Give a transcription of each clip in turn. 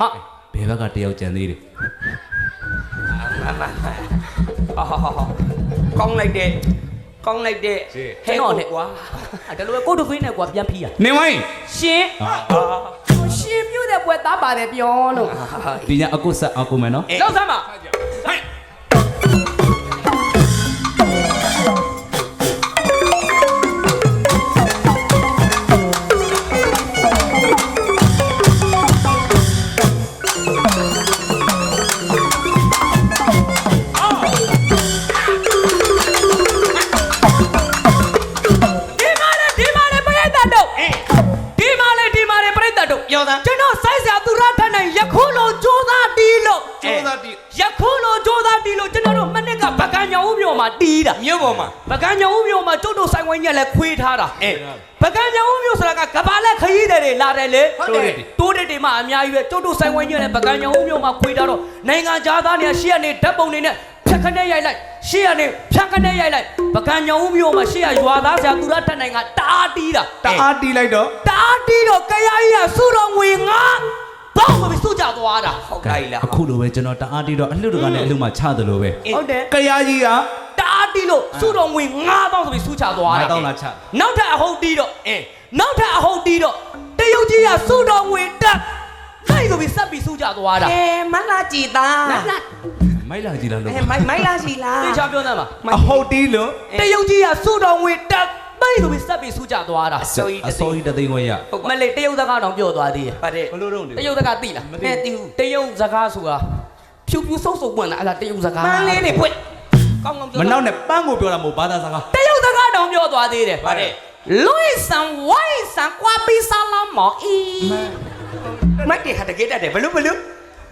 ဟာဘယ်ဘက်ကတယောက်ကြံသေးတယ်ဟာဟာဟာကောင်းလိုက်တဲ့ကောင်းလိုက်တဲ့ဟဲ့တော့နဲ့ကွာအဲ့ဒါလိုပဲကိုတုခွင်းနဲ့ကွာပြန်ဖြီးရနေဝိုင်းရှင်အာရှင်ပြုတ်တဲ့ပွဲသားပါတယ်ပြောလို့ဒီညအကုဆက်အကုမယ်နော်လောက်စမ်းပါ ညောင်ဦးမြို့မှာတီးတာမြို့ပေါ်မှာပကံညောင်ဦးမြို့မှာကျုပ်တို့ဆိုင်ဝိုင်းညက်လဲခွေးထားတာအဲပကံညောင်ဦးမြို့ဆိုတာကကဘာလက်ခရီးတယ်တွေလာတယ်လေဟုတ်တယ်တိုးတက်တွေမှအများကြီးပဲကျုပ်တို့ဆိုင်ဝိုင်းညက်လဲပကံညောင်ဦးမြို့မှာခွေးထားတော့နိုင်ငံသားသားတွေကရှေ့ကနေဓာတ်ပုံတွေနဲ့ဖြတ်ခနဲ့ရိုက်လိုက်ရှေ့ကနေဖြတ်ခနဲ့ရိုက်လိုက်ပကံညောင်ဦးမြို့မှာရှေ့ကရွာသားဆရာသူရထက်နိုင်ကတအားတီးတာတအားတီးလိုက်တော့တအားတီးတော့ကရာကြီးကစုတော်ငွေငါဘောက်မပြီး စုကြသွားတာဟုတ်ကဲ့လားအခုလိုပဲကျွန်တော်တအားတီးတော့အလှတကနေအလှမှချတယ်လို့ပဲဟုတ်တယ်ကရာကြီးကတအားတီးလို့စုတော်ငွေ9000ဆိုပြီးစုချသွားတာ9000လာချနောက်ထပ်အဟုတ်တီးတော့အင်းနောက်ထပ်အဟုတ်တီးတော့တရုတ်ကြီးကစုတော်ငွေတက်နိုင်ဆိုပြီးဆက်ပြီးစုကြသွားတာအဲမလာကြည်သားနတ်နတ်မိုက်လာကြည့်လားလို့အဲမိုင်မိုင်လာစီလားတေချာပြောသားမှာအဟုတ်တီးလို့တရုတ်ကြီးကစုတော်ငွေတက် နိုင်ဆိုပြီးဆက်ပြီးစုကြသွားတာအစိုးရတသိန်းခွဲရမလေးတရုတ်စကားတော့ပြောသွားသေးတယ်ပါတယ်ဘလို့တော့တရုတ်စကားသိလားအဲတီဦးတရုတ်စကားဆိုတာဖြူဖြူဆုပ်ဆုပ်ပွင့်တာအဲ့ဒါတရုတ်စကားမန်းလေးနေဖွင့်ကောင်းကောင်းပြောမနောက်နဲ့ပန်းကိုပြောတာမဟုတ်ဘာသာစကားတရုတ်စကားတောင်ပြောသွားသေးတယ်ပါတယ်လွိဆန်ဝိုင်းဆန်ကွာပီဆာလာမော်အီမိုက်တယ်ဟာတကယ်တတ်တယ်ဘလို့ဘလို့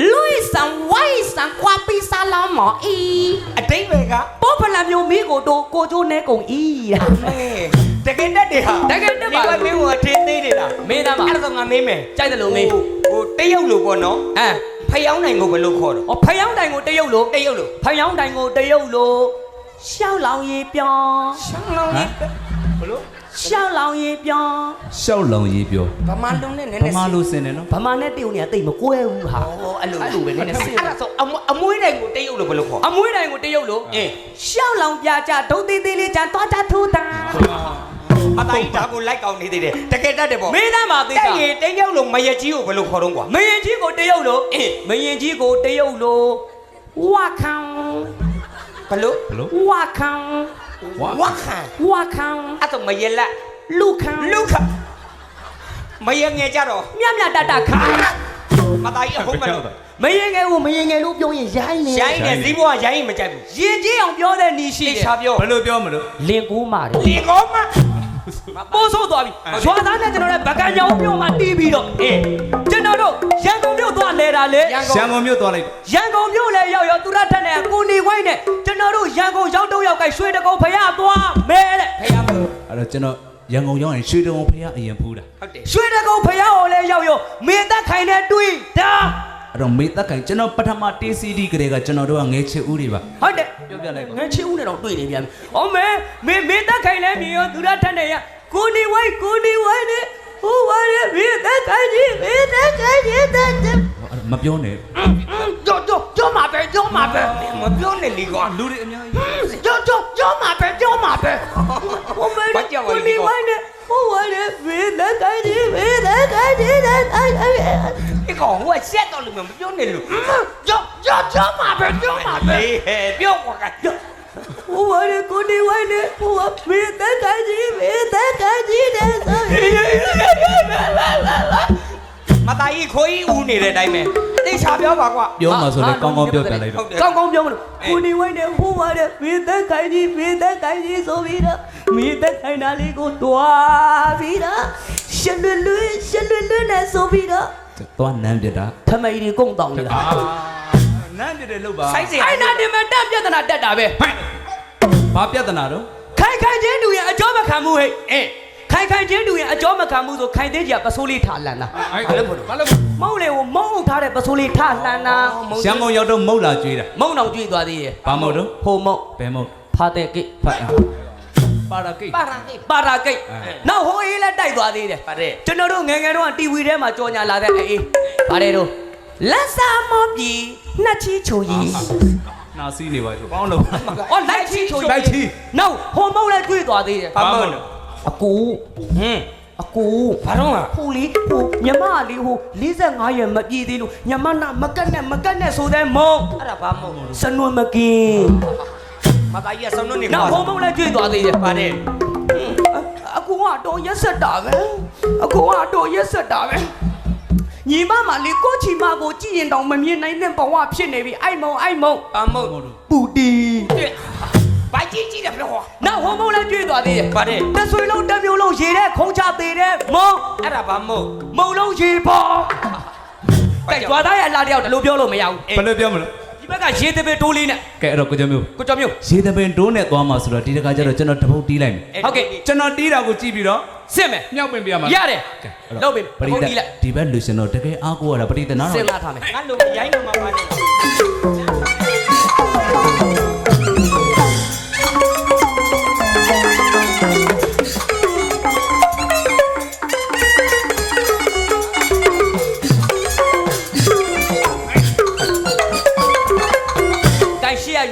လွိဆန်ဝိုင်းဆန်ကွာပီဆာလာမော်အီအတိတ်ပဲကပေါ်ပလာမျိုးမိကိုတို့ကိုကျိုးနဲကုန်အီအဲတကယ်တတ်တယ်ဟာတကယ်တတ်ပါဒီကမင်းကထင်းသေးနေတာမင်းသားမအဲ့ဒါဆိုငါမေးမယ်ကြိုက်တယ်လို့မေးဟိုဟိုတရုတ်လို့ပေါ့နော်အဲဖျောင်းနိုင်ကိုဘယ်လိုခေါ်တော့ဟောဖယောင်းတိုင်ကိုတရုတ်လို့တရုတ်လို့ဖယောင်းတိုင်ကိုတရုတ်လို့ရှောက်လောင်ရေးပြောင်းရှောင်းလောင်းလေးဘလို့ ရှောက်လောင်ရေပြောင်းရှောက်လောင်ရေးပြောဗမာလုံနဲ့နည်းနဗည်းမာလိုစင်တယ်နော်ဗမာနဲ့တရုတ်နဲ့အသိပ်မကွဲဘူးဟာဟောအဲ့လိုလိုပဲနည်းနည်းစင်အဲ့ဒါဆိုအမွအမွေးတိုင်းကိုတိတ်ရုပ်လို့ဘယ်လိုခေါ်အမွေးတိုင်းကိုတရုတ်လို့အင်းရှောက်လောင်ပြကြဒုတ်သေးသေးလေးကြံသွားကြထူတာအတိုင်းဒါကိုလိုက်ကောင်းနေသေးတယ်တကယ်တတ်တယ်ပေါ့မင်းသားမသိတဲ့တာရင်တိတ်ရုပ်လို့မရကြီးကိုဘယ်လိုခေါ်တော့ကွာမရင်ကြီးကိုတရုတ်လို့အင်းမရင်ကြီးကိုတရုတ်လို့ဝါခံဘယ်လိုဘယ်လိုဝါခံ ဝါခန်ဝါခံအဲ့တော့မရလက်လူခံလူခမရငယ်ကြတော့မြမြတတခံမသားကြီးအဟုတ်မလို့မရင်ငယ်ကိုမရင်ငယ်လို့ပြောရင်ရိုင်းနေရိုင်းနေဇီးဘွားရိုင်းမကြိုက်ဘူးရင်ကြီးအောင်ပြောတဲ့နီရှိသိတယ်ချာပြောဘလို့ပြောမလို့လင်ကူးမာတယ်ဒီကောမပိုးဆိုးသွားပြီရွာသားနဲ့ကျွန်တော်လည်းဗကန်ညောင်မြို့မှာတီးပြီးတော့အေးကျွန်တော်တို့ရန်ကုန်မြို့သွားလဲတာလေရန်ရှကုန်မ်းကုန်မြို့သွားလိုက်ရန်ကုန်မြို့လည်းရောက်ရောက်သူရထက်နဲ့ကိုနေဝိုင်းနဲ့ကျွန်တော်တို့ရန်ကုန်ရောက်တော့ရောက်ကရွှေတကုံဖ ကျွန်တော်ရန်ကုန်ရောက်ရင်ရွှေတုံဖះအရင်ဖူးတာဟုတ်တယ်ရွှေတကုံဖရကိုလည်းရောက်ရောက်မင်းသက်ခိုင်နဲ့တွေ့တာအဲ့တော့မေသက်ခိုင်ကျွန်တော်ပထမ TCD ကလေးကကျွန်တော်တို့ကငဲချစ်ဦးတွေပါဟုတ်တယ်ပြောပြလိုက်ပါငါချင်းဦးနဲ့တော့တွေ့နေပြန်ပြီ။အော်မဲမင်းမင်းသက်ခိုင်လည်းမြင်ရောသူရထက်နဲ့ရကိုနေဝိုင်းကိုနေဝိုင်းနဲ့ဟိုပါလေမင်းသက်ခိုင်ကြီးမင်းသက်ခိုင်ကြီးတဲ့အဲ့တော့မပြောနဲ့ကြောကြောကြောမှာပဲကြောမှာပဲမပြောနဲ့လီကွာလူတွေအ များကြီးကြောကြောကြောမှာပဲကြောမှာပဲဟိုမဲဘာကြောက်ရလဲကိုနေဝိုင်းနဲ့ဟိုပါလေမင်းသက်ခိုင်ကြီးမင်းသက်ခိုင်ကြီးတဲ့အဲ့အဲ့ဒီကောင်ဟိုကဆက်တော့လို့မပြောနဲ့လို့ကြောကြောကြောမှာပဲကြောမှာပဲအေးဟဲ့ပြောကွာကဟိုပါလေကိုနေဝိုင်းနဲ့ဟိုကမင်းသက်ခိုင်ကြီးမင်းသက်ခိုင်ကြီးတဲ့ဆို မသားကြီးခွေးဦးနေတဲ့အတိုင်းပဲသိချာပြောပါကွာပြောမှဆိုလည်းကောင်းကောင်းပြောပြလိုက်ဟုတော့တ်တယ်ကောင်းကောင်းပြောမလို့ကိုနေဝိုင်းနဲ့ဟိုပါတဲ့မင်းသက်ခိုင်ကြီးမင်းသက်ခိုင်ကြီးဆိုပြီးတော့မင်းသက်ခိုင်တာလေးကိုတွားပြီးတော့ရှလွတ်လွတ်ရှလွတ်လွတ်နဲ့ဆိုပြီးတော့သွားနမ်းပြတာထမိန်ဒီကုန်းတောင်းနေတာနမ်းပြတယ်လို့ပါဆိုင်စရာအဲ့နာဒီမှာတက်ပြဿနာတက်တာပဲဘာပြဿနာတော့ခိုင်ခိုင်ချင်းတူရဲ့အကျော်မခံမှုဟဲ့အဲ ခိုင်ခိုင်ချင်းတူရဲ့အကျော်မခံမှုဆိုခိုင်သေးကြီးကပစိုးလေးထားလန်တာဘာလို့ဘာလို့မုံလေကိုမုံအုပ်ထားတဲ့ပစိုးလေးထားလန်တာရန်ကုန်ရောက်တော့မုတ်လာကျွေးတာမုံတော်ကျွေးသွားသေးတယ်ဘာမုတ်တော့ဟိုမုံဘယ်မုတ်ဖာတဲ့ကိတ်ဖတ်ပါရာကိတ်ပါရန်ကိပါရာကိတ်အဲနောက်ဟိုအေးလည်းတိုက်သွားသေးတယ်ပါတယ်ကျွန်တော်တို့ငယ်ငယ်တော့တီဗီထဲမှာကြော်ညာလာတဲ့အေးဗါတယ်တော့လက်စားမောပြီနှစ်ချီချိုရီနာစီးနေပါဆိုပေါင်းလို့အော်လိုက်ချီချိုရီလိုက်ချီနောက်ဟိုမုတ်လည်းတွေ့သွားသေးတယ်ဘာမလို့ အကူဟင်းအကူဘာတော့ကဟိုလေးဟိုညမလေးဟို45ရက်မပြည့်သေးလို့ညမနာမကတ်နဲ့မကတ်နဲ့ဆိုတဲ့မုံအဲ့ဒါဘာမဟုတ်စနွယ်မကင်းမသားကြီးကစုံလို့နေနောက်ဟိုမုတ်လည်းတွေ့သွားသေးတယ်ပါတယ်အကူကတော့ရက်ဆက်တာပဲအကူကတော့ရက်ဆက်တာပဲညီမမလေးကိုချီမကိုကြည့်ရင်တောင်မမြင်နိုင်တဲ့ဘဝဖြစ်နေပြီအိုက်မုံအိုက်မုံဘာမဟုတ်ပူတီ ဘာကြီးကြီးတယ်ပြောဟော နောက်ဟိုမုံလည်းတွေ့သွားသေးတယ်ပါတယ် တဆွေလုံးတစ်မျိုးလုံးရေတဲ့ခုံချသေးတယ်မုံအဲ့ဒါဘာမဟုတ်မုံလုံးရေပေါ်ကဲကြွားသားရဲ့အလားတယောက်တလို့ပြောလို့မရဘူးဘယ်လိုပြောမလဲဒီဘက်ကရေတပင်တိုးလေးနဲ့ကဲအဲ့တော့ကိုကျော်မျိုးကိုကျော်မျိုးရေသပင်တိုးနဲ့သွားမှာဆိုတော့ဒီတခါကျတော့ကျွန်တော်တပုတ်တီးလိုက်မယ်ဟုတ်ကဲ့ကျွန်တော်တီးတာကိုကြည့်ပြီးတော့စစ်မယ်မြောက်ပင်ပြမှာရတယ်လုပ်ပြီပရိဟုတ်သတ်ပြီလက်ဒီဘက်လူရှင်တော့တကယ်အားကိုးရတာပရိသတ်နားစဉ်းတော့စားထားမယ်ငါလိုရိုင်းလို့မှာပါနေ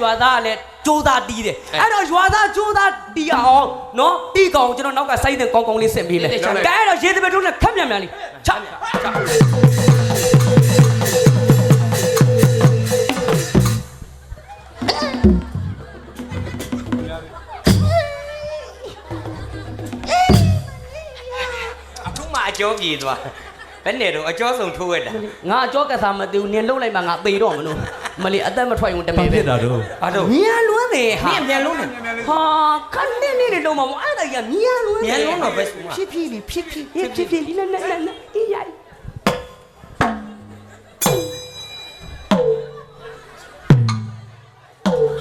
ရှိရရွာသားကလည်းကြိုးသားတီးတယ်အဲ့တော့ရွာသားကြိုးသားတီးအောင်နော်တီးကောင်ကျွန်တော်နောက်ကစိုက်တဲ့ကောင်းကောင်းလေးဆင်ပေးလိုက်ကဲအဲ့တော့ရေတပင်တိုးနဲ့ခက်မြန်မြန်လေးချချအခုမှအကျော်ပြေသွားဘယ်နဲ့တော့အကျော်ဆုံးထိုးရတာငါအကြောကစားမသိဘူးနင်လှုပ်လိုက်မှငါသေတော့မလို့ မလီအသက်မထွက်ရင်တဘာမင်ပဲဖြစ်တာတော့ဘာတော့မြန်လွန်းနေဟာမြင်မြန်လုံးနေဟာခန်းနေနေနေတော့မအဲ့ဒါကြီးမြန်လွန်းမြန်လုံးတော့ပဲဆိုမှာဖြစ်ဖြစ်လေးဖြစ်ဖြစ်ဖြစ်ဖြစ်ဖြစ်နနနနအေးရိုက်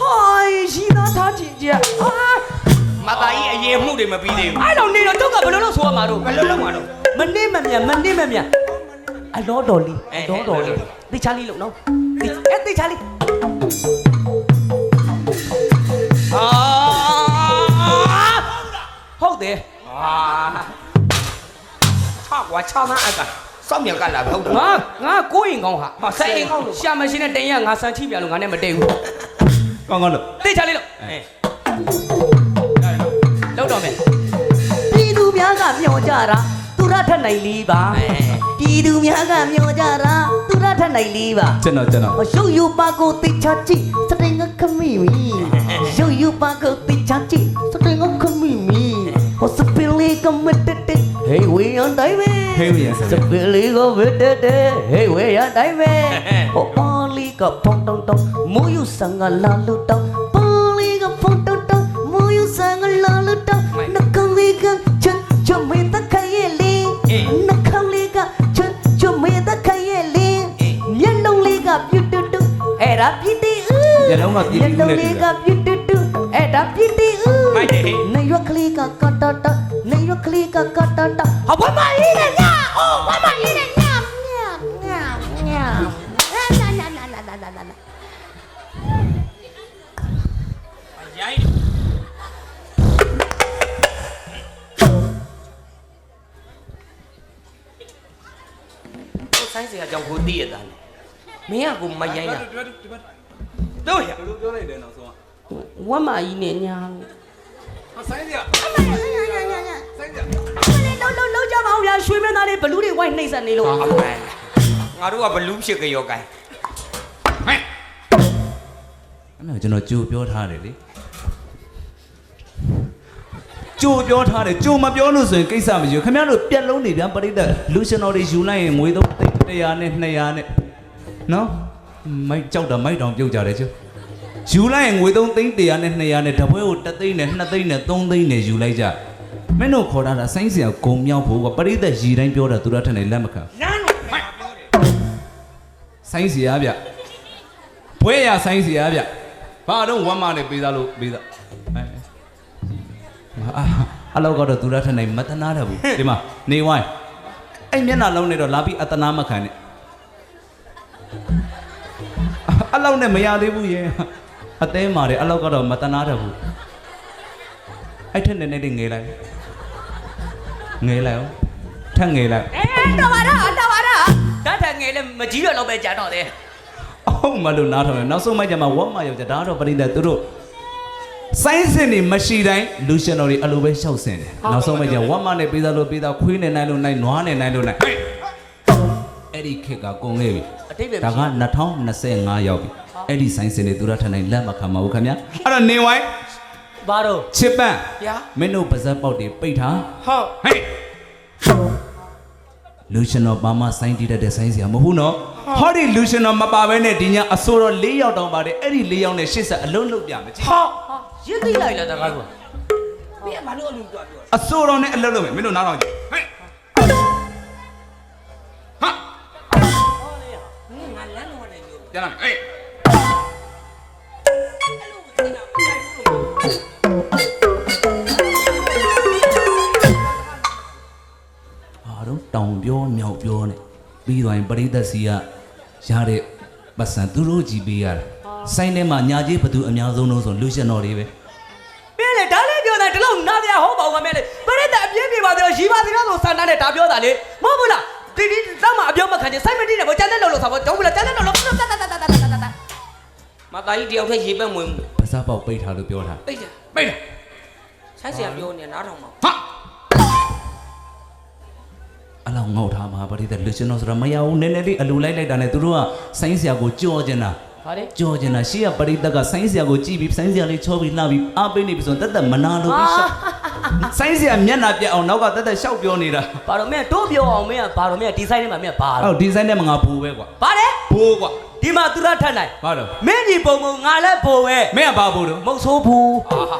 ဟိုင်းရှိသားသားကြည့်ကြဟာမသားကြီးအရင်မှုတွေမပြီးသေးဘူးအဲ့တော့နေတော့တုတ်ကဘယ်လိုလုပ်ဆိုရမှာတော့ဘယ်လိုလုပ်မှာတော့မနေမမြန်မနေမမြန် အလောတော်လေးအလောတော်လေးတိချာလေးလို့နော်တိအဲ့တိချာလေးအာဟုတ်တယ်အာချကွာချမအကစောင့်မြကလာပဲဟုတ်တယ်ငါငါကိုရင်ကောင်းဟာဟာစိတ်အိမ်ကောင်းလို့ရှာမရှိနဲ့တင်ရငါဆန်ချိပြန်လို့ငါနဲ့မတိတ်ဘူးကောင်းကောင်းလို့တိချာလေးလို့အဲလောက်တော့မယ်ပြည်သူများကမျောကြတာသူ ရထက်နိုင်လေးပါပြည်သူများကမျောကြတာသူရထက်နိုင်လေးပါကျွန်တော်ကျွန်တော်ရုပ်ယူပါကိုတိချကြည့်စတင်ငါခမိမီရုပ်ယူပါကိုတိချကြည့်စတင်ငါခမိမီဟောစပင်လေးကမတက်တက်ဟေးဝေးရန်တိုင်းပဲဟေးဝေးရန်ဆိုစပင်လေးကမတက်တက်ဟေးဝေးရန်တိုင်းပဲဟောပါလီကဖုန်တုံတုံမူယူဆန်ကလာလူတောင်း အဲ့ဒါပြစ်တီဦးမျက်လုံးကပြည့်မျက်ပြီးလုံးလေလေးကပြွတ်တူတူအဲ့ဒါပြစ်တီဦးမိုက်တယ်ဟေးနေရွက်ကလေးကကတတ မလေးနဲ့ညာအိုးဘာမလေးနဲ့ညာညာညာညာလာလာလာလာလာလာလာရိုင်းကိုဆိုင်စရာကြောင့်ကိုတည်ရတာမင်းကကိုမရိုင်းတာတို့ရဘယ်လိုပြောလိုက်လဲနောက်ဆုံးကဝမ်းမကြီးနဲ့ညာဟာဆိုင်စရာအမလေးလုံးလုံးလုံးကြပါဦးဗျာရွှေမင်းသားလေးဘလူးတွေဝိုင်းနှိမ့်ဆက်နေလို့အမေငါတို့ကဘလူးဖြစ်ကြရောကိုင်းအဲ့မဲ့ကျွန်တော်ကြိုပြောထားတယ်လေကြိုပြောထားတယ်ကြိုမပြောလို့ဆိုရင်ကိစ္စမရှိဘူးခင်ဗျားတို့ပြက်လုံးနေပြန်ပရိသတ်လူရှင်တော်တွေယူလိုက်ရင်ငွေတော့100နဲ့200နဲ့ နော်မိုက်ကြောက်တာမိုက်တောင်ပြုတ်ကြတယ်ကျယူလိုက်ရင်ငွေ3သိန်း100နဲ့200နဲ့တပွဲကို3သိန်းနဲ့2သိန်းနဲ့3သိန်းနဲ့ယူလိုက်ကြမင်းတို့ခေါ်တာလားဆိုင်းစရာဂုံမြောက်ဖို့ကပရိသတ်ရီတိုင်းပြောတာသူတို့ထက်နေလက်မခံနန်းလို့မိုက်ဆိုင်းစရာဗျဘွဲရဆိုင်းစရာဗျဘာတော့ဝမ်းမနဲ့ပေးသားလို့ပေးသားအဲအာအလောက်ကတော့သူရထနိုင်မတနာတော့ဘူးဒီမှာနေဝိုင်းအဲ့မျက်နှာလုံးနဲ့တော့လာပြီးအတနာမခံနဲ့ အလောက်နဲ့မရသေးဘူးရေအသေးမာတယ်အလောက်ကတော့မတနာတော့ဘူးအဲ့ထက်နေနေလေးငယ်လိုက်ငယ်လိုက်အောင်ထက်ငယ်လိုက်အဲတော်ပါတော့တော်ပါတော့ဓာတ်ထငယ်လဲမကြီးရတော့ပဲကြာတော့တယ်အောင်မလို့နားထောင်တယ်နောက်ဆုံးမိုက်ကြမှာဝတ်မယောက်ျားဒါတော့ပရိသတ်သူတို့စိုင်းစင်နေမရှိတိုင်းလူရှင်တော်တွေအလိုပဲရှောက်စင်တယ်နောက်ဆုံးမိုက်ကြဝတ်မနဲ့ပေးသားလို့ပေးသားခွေးနဲ့နိုင်လို့နိုင်နွားနဲ့နိုင်လို့နိုင် အဲ့ဒီခေတ်ကကုန်ခဲ့ပြီအတိတ်ပဲဒါက2025ရောက်ပြီအဲ့ဒီဆိုင်စင်တွေသူရထန်နိုင်လက်မခံပါဘူးခင်ဗျာအဲ့တော့နေဝိုင်းဘာတော့ချစ်ပန့်ဗျာမင်းတို့ပါဇက်ပေါက်တွေပိတ်ထားဟုတ်ဟေးလူရှင်တော်ဘာမှစိုင်းတည်တတ်တဲ့စိုင်းစရာမဟုတ်နော်ဟောဒီလူရှင်တော်မပါဘဲနဲ့ဒီညအစိုးရ၄ယောက်တောင်ပါတယ်အဲ့ဒီ၄ယောက်နဲ့ရှစ်ဆက်အလုံးလုံးပြမယ်ကြည့်ဟုတ်ဟာရစ်သိလိုက်လားတကားကပြမလို့အလူတော့ပြောအစိုးရနဲ့အလုံးလုံးမယ်မင်းတို့နားထောင်ကြည့်ဟေးဟာ ပြန်လာဟေးအားတော့တောင်ပြောမြောက်ပြောနဲ့ပြီးသွားရင်ပရိသတ်စီကရတဲ့ပတ်စံသူတို့ကြည်ပေးရတယ်စိုင်းထဲမှာညာကြီးဘသူအများဆုံးလို့ဆိုလူရှင်တော်တွေပဲမင်းလေဒါလေးပြောတာဒီလောက်နားပြဟုတ်ပါဦးကမင်းလေပရိသတ်အပြင်းပြပါသေးရီပါသေးတော့ဆိုဆန္ဒနဲ့ဒါပြောတာလေမဟုတ်ဘူးလားဒီဒီတောက်မှအပြောမခံချင်စိုက်မတိနဲ့ဘောကျန်တဲ့လို့လို့ဆိုတော့တော့ဘူးလားကျန်တဲ့လို့လို့ မသားကြီးတယောက်တည်းရေပက်မွေးမှုပါစားပေါက်ပိတ်ထားလို့ပြောထားပိတ်တယ်ပိတ်တာဆိုင်းစရာပြောနေနားထောင်ပါဟာအလောင်းငေါ့ထားမှာပရိသတ်လူရှင်တော်ဆိုတာမရဘူးနည်းနည်းလေးအလူလိုက်လိုက်တာနဲ့သူတို့ကဆိုင်းစရာကိုကြော်ကျင်တာဟာလေကြော်ကျင်တာရှေ့ကပရိသတ်ကဆိုင်းစရာကိုကြည့်ပြီးဆိုင်းစရာလေးချောပြီးလှပြီးအားပေးနေပြီဆိုရင်တက်တက်မနာလို့ပြီးရှောက်ဆိုင်းစရာမျက်နှာပြက်အောင်နောက်ကတက်တက်ရှောက်ပြောနေတာဘာတော့မင်းတို့ပြောအောင်မင်းကဘာတော့မင်းဒီဇိုင်းထဲမှာမင်းဘာအဲ့တော့တော့ဒီဇိုင်းနဲ့မငါဘူပဲကွာဘာလဲဘူကွာ ဒီမှာသူရထက်နိုင်ဘာလို့မင်းကြီးပုံပုံငါလည်းပုံပဲမင်းကဘာဘူတော့မုတ်ဆိုးဘူးအာဟာ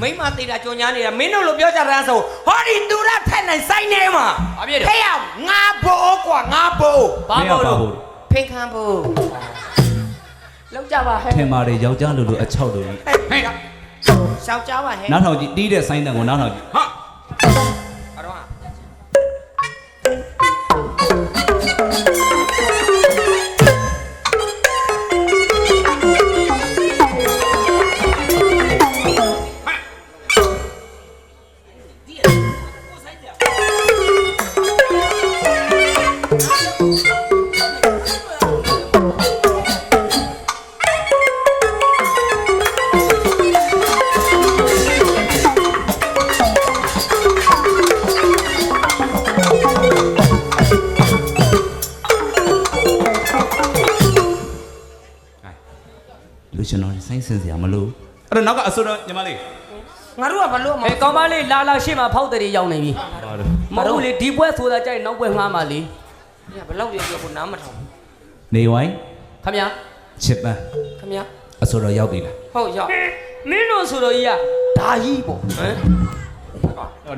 မိမသေးတာကြော်ညာနေတာမင်းတို့လိုပြောကြတာဆိုဟောဒီသူရထက်နိုင်ဆိုင်နေမှာဘာဖြစ်တယ်ဟဲ့ရငါဘိုးကွာငါဘိုးဘာမင်းကပုံဘာလို့ဘူဖင်ခံဘိုးလောက်ကြပါဟဲ့ထင်ပါတယ်ယောက်ျားလူလူအချောက်လူလူဟဲ့ရှောက်ကြပါဟဲ့နောက်ထောင်ကြည့်တီးတဲ့ဆိုင်းတန်ကိုနောက်ထောင်ကြည့်ဟာ နောက်ကအစိုးရညီမလေးငါတို့ကဘလို့မအဲကောင်းမလေးလာလာရှေ့မှာဖောက်တယ်ရောက်နေပြီဘာလို့မဟုတ်လေဒီပွဲဆိုတာကြိုက်နောက်ပွဲငှားမှလေဘလောက်ပြောပြောကိုနားမထောင်နေဝိုင်းခမညာချစ်ပန်းခမရအစိုးရရောက်ပြီလားဟုတ်ရောက်မင်းတို့ဆိုတော့ကြီးကဒါကြီးပေါ့ဟမ်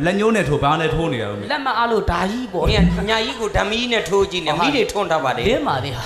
လက်ညှိုးနဲ့ထိုးဘာနဲ့ထိုးနေရတော့လက်မအားလို့ဒါကြီးပေါ့မင်းညာကြီးကိုဓမ္မီနဲ့ထိုးကြည့်နေမိတွေထွန်းတတ်ပါလေလင်းပါသေးဟာ